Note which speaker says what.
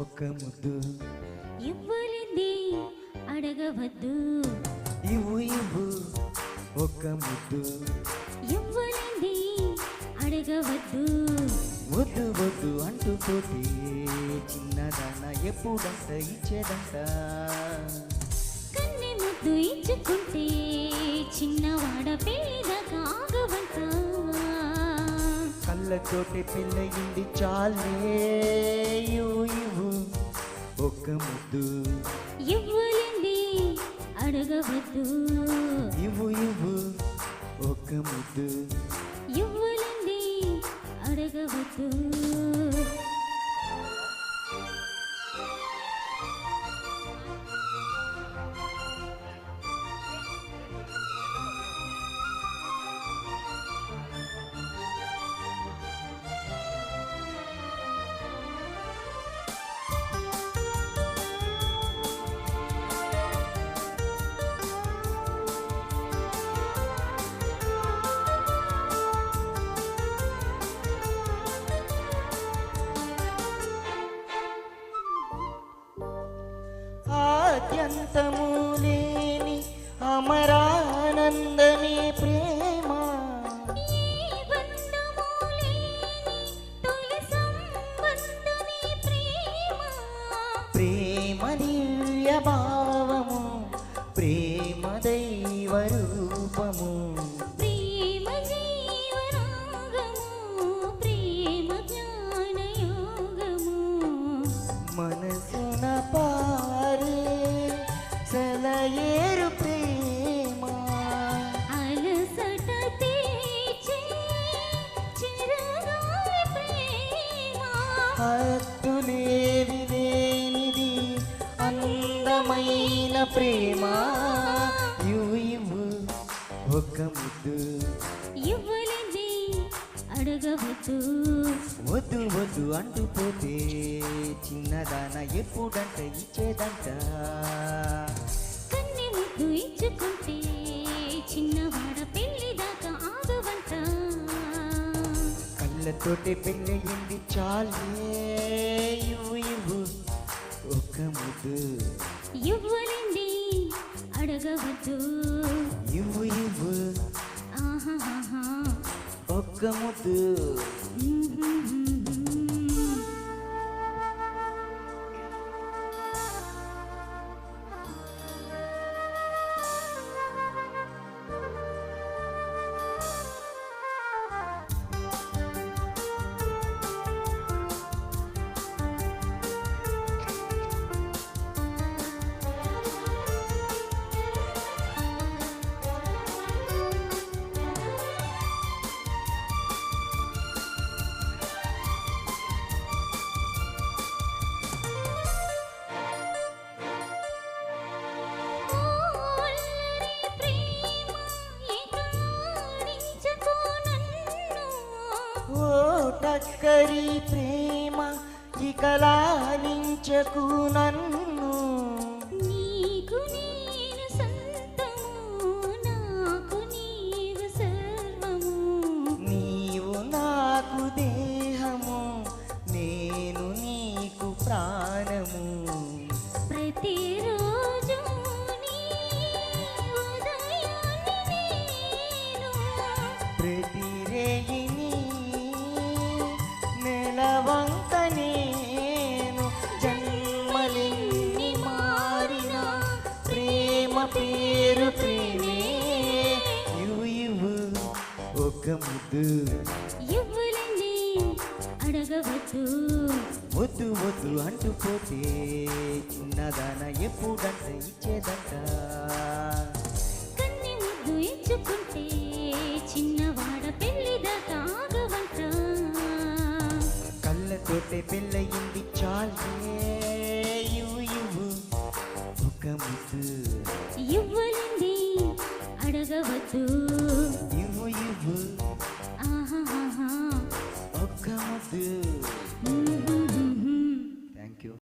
Speaker 1: ఒక్క ముద్దు.
Speaker 2: ఇవ్వలింది అడగవద్దు?
Speaker 1: ఇవ్వు ఇవ్వు ఒక్క ముద్దు.
Speaker 2: ఇవ్వలింది అడగవద్దు?
Speaker 1: వద్దు వద్దు అంటూ పోతే చిన్నదాన ఎప్పుడంట ఇచ్చేదంట.
Speaker 2: కన్నె ముద్దు ఇచ్చుకుంటే చిన్నవాడ పేదగా
Speaker 1: కళ్ళతోటి పిల్లయింది చాలే. ఇవ్వు ఒక్క ముద్దు.
Speaker 2: ఇవ్వలింది అడగవద్దు.
Speaker 1: ఇవ్వు ఇవ్వు. ఒక్క ముద్దు.
Speaker 2: ఇవ్వలింది అడగవద్దు.
Speaker 1: ఆద్యంతము లేని అమరానందమే ప్రేమ.
Speaker 2: ప్రేమ.
Speaker 1: ప్రేమ ప్రేమ. ఇవ్వు ఇవ్వు ఒక్క ముద్దు.
Speaker 2: ఇవ్వలేంది అడగవద్దు.
Speaker 1: వద్దు వద్దు అంటూ పోతే చిన్నదాన ఎప్పుడంట ఇచ్చేదంట.
Speaker 2: కన్నె ముద్దు ఇచ్చుకుంటే చిన్నవాడ పెళ్ళి దాకా ఆగవంట.
Speaker 1: కళ్ళతోటి పెళ్ళయింది చాలే. ఒక్క ముద్దు
Speaker 2: ఒక్కరి ప్రేమ
Speaker 1: ఇక లాలించకు నన్ను. నెలవంక నేను జన్మలిన్ని మారిన ప్రేమ పేరు ప్రేమే. ఇవ్వు ఒక ముద్దు.
Speaker 2: ఇవ్వలేంది అడగవద్దు.
Speaker 1: వద్దు వద్దు అంటూ పోతే చిన్నదాన ఎప్పుడంట ఇచ్చేదంట.
Speaker 2: కన్నె ముద్దు ఇచ్చుకుంటే చిన్నవాడ పెళ్ళి
Speaker 1: కళ్ళతోటే పెళ్ళయింది చాలే ఇవ్వు ఇవ్వు ఒక ముద్దు
Speaker 2: ఇవ్వలేంది అడగవద్దు
Speaker 1: ఇవ్వు ఇవ్వు
Speaker 2: ఆహాహా
Speaker 1: ఒక్క ముద్దు
Speaker 2: మ్మ్.